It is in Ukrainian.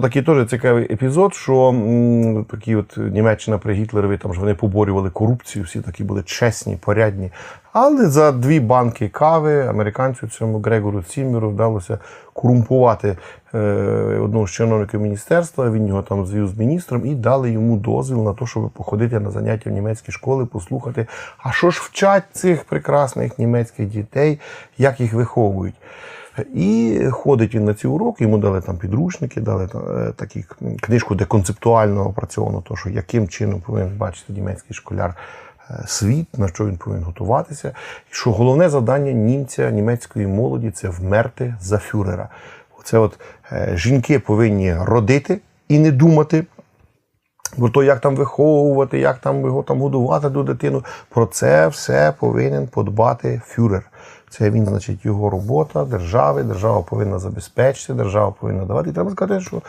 Такий теж цікавий епізод, що м, такі от Німеччина при Гітлерові там ж вони поборювали корупцію, всі такі були чесні, порядні. Але за дві банки кави американцю цьому Грегору Ціммеру вдалося корумпувати е, одного з чиновників міністерства. Він його там звів з міністром і дали йому дозвіл на те, щоб походити на заняття в німецькі школи, послухати, а що ж вчать цих прекрасних німецьких дітей, як їх виховують. І ходить він на ці уроки, йому дали там підручники, дали е, такі книжку, де концептуально опрацьовано, то, що яким чином повинен бачити німецький школяр е, світ, на що він повинен готуватися. І що головне завдання німця, німецької молоді це вмерти за фюрера. Це от е, жінки повинні родити і не думати. Бо то як там виховувати, як там його там годувати до дитину, про це все повинен подбати фюрер. Це він, значить, його робота держави. Держава повинна забезпечити, держава повинна давати. І треба сказати, що